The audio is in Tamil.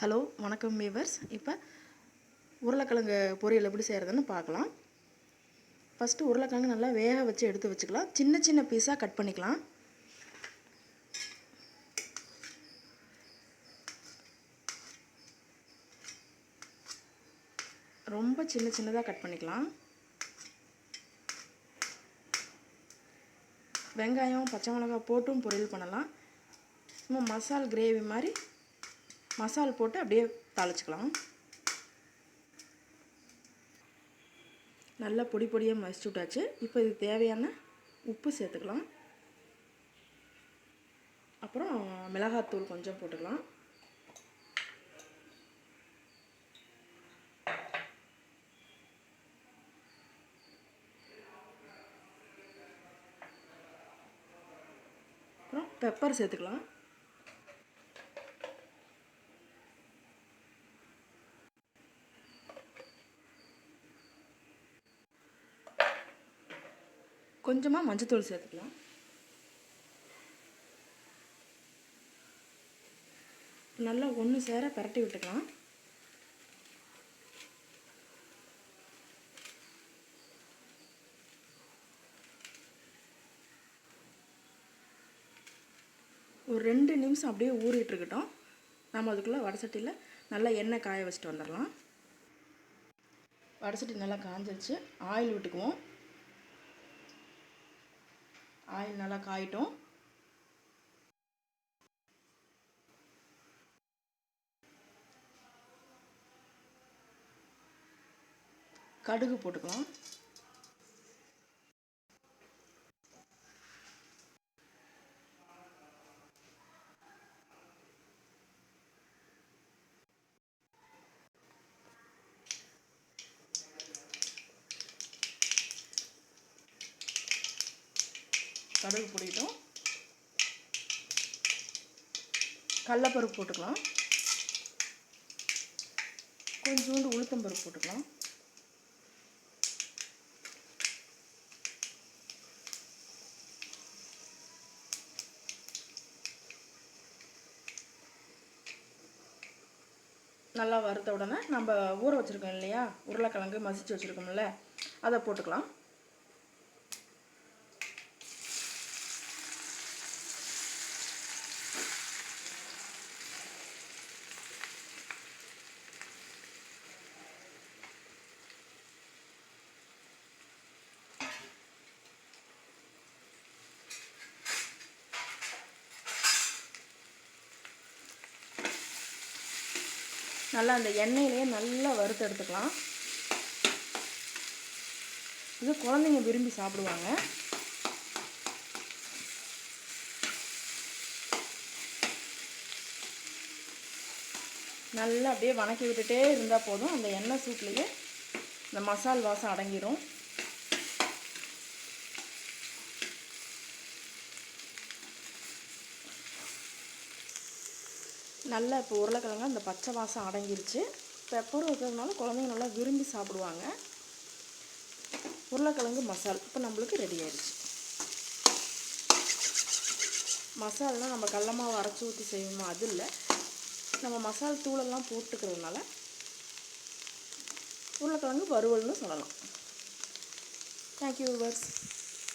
ஹலோ வணக்கம் வீவர்ஸ் இப்போ உருளைக்கிழங்கு பொரியல் எப்படி செய்கிறதுன்னு பார்க்கலாம். ஃபஸ்ட்டு உருளைக்கிழங்கு நல்லா வேக வச்சு எடுத்து வச்சுக்கலாம். சின்ன சின்ன பீஸாக கட் பண்ணிக்கலாம். ரொம்ப சின்ன சின்னதாக கட் பண்ணிக்கலாம். வெங்காயம் பச்சை மிளகாய் போட்டும் பொரியல் பண்ணலாம். சும்மா மசால் கிரேவி மாதிரி மசால் போட்டு அப்படியே தாளிச்சிக்கலாம். நல்லா பொடி பொடியாக மசிச்சு விட்டாச்சு. இப்போ இது தேவையான உப்பு சேர்த்துக்கலாம். அப்புறம் மிளகாத்தூள் கொஞ்சம் போட்டுக்கலாம். அப்புறம் பெப்பர் சேர்த்துக்கலாம். கொஞ்சமாக மஞ்சத்தூள் சேர்த்துக்கலாம். நல்லா ஒன்று சேர பரட்டி விட்டுக்கலாம். ஒரு ரெண்டு நிமிஷம் அப்படியே ஊறிட்டு இருக்கட்டும். நம்ம அதுக்குள்ளே வடசட்டியில் நல்லா எண்ணெய் காய வச்சுட்டு வந்துடலாம். வடசட்டி நல்லா காஞ்சிருச்சு. ஆயில் விட்டுக்குவோம் ஆயில் நல்லா காயிட்டும். கடுகு போட்டுக்கலாம். கடுகு பொடிட்டும் கடலப்பருப்பு போட்டுக்கலாம். கொஞ்சோண்டு உளுத்தம்பருப்பு போட்டுக்கலாம். நல்லா வறுத்த உடனே நம்ம ஊற வச்சுருக்கோம் இல்லையா? உருளைக்கிழங்கு மசிச்சு வச்சுருக்கோம்ல அதை போட்டுக்கலாம். நல்லா அந்த எண்ணெயிலேயே நல்லா வறுத்து எடுத்துக்கலாம். இது குழந்தைங்க விரும்பி சாப்பிடுவாங்க. நல்லா அப்படியே வணக்கி விட்டுட்டே இருந்தால் போதும். அந்த எண்ணெய் சூட்லேயே இந்த மசால் வாசம் அடங்கிடும் நல்லா இப்போ உருளைக்கிழங்கு அந்த பச்சை வாசம் அடங்கிருச்சு. பெப்பரும் இருக்கிறதுனால குழந்தைங்க நல்லா விரும்பி சாப்பிடுவாங்க. உருளைக்கிழங்கு மசால் இப்போ நம்மளுக்கு ரெடி ஆயிடுச்சு. மசாலெலாம் நம்ம கடல அரைச்சி ஊற்றி செய்வோமோ? அது இல்லை. நம்ம மசால் தூளெல்லாம் போட்டுக்கிறதுனால உருளைக்கிழங்கு வறுவல்னு சொல்லலாம். Thank you viewers